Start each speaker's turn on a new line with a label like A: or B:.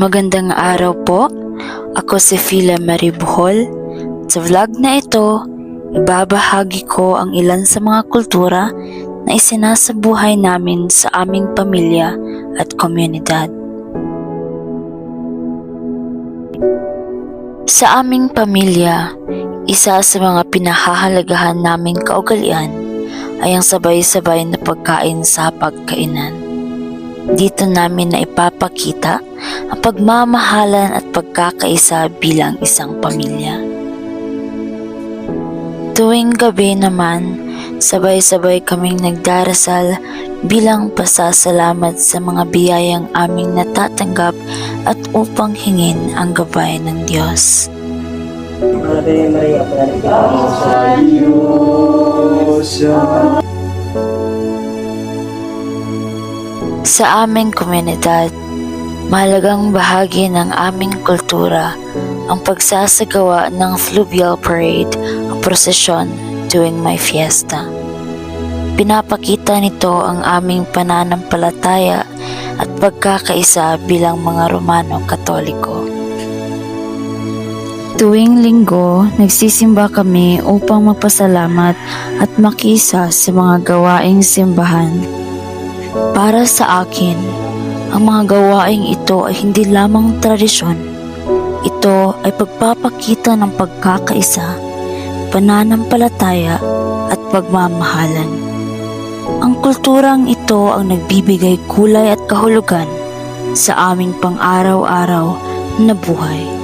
A: Magandang araw po. Ako si Fila Marie Buhol. Sa vlog na ito, ibabahagi ko ang ilan sa mga kultura na isinasabuhay namin sa aming pamilya at komunidad. Sa aming pamilya, isa sa mga pinahahalagahan naming kaugalian ay ang sabay-sabay na pagkain sa pagkainan. Dito namin na ipapakita ang pagmamahalan at pagkakaisa bilang isang pamilya. Tuwing gabi naman, sabay-sabay kaming nagdarasal bilang pasasalamat sa mga biyayang aming natatanggap at upang hingin ang gabay ng Diyos.
B: Ave Maria, Pagkakas sa
A: Sa aming komunidad, mahalagang bahagi ng aming kultura ang pagsasagawa ng fluvial parade o prosesyon tuwing may fiesta. Pinapakita nito ang aming pananampalataya at pagkakaisa bilang mga Romano Katoliko. Tuwing linggo, nagsisimba kami upang magpasalamat at makisa sa mga gawaing simbahan para sa akin, ang mga gawaing ito ay hindi lamang tradisyon. Ito ay pagpapakita ng pagkakaisa, pananampalataya at pagmamahalan. Ang kulturang ito ang nagbibigay kulay at kahulugan sa aming pang-araw-araw na buhay.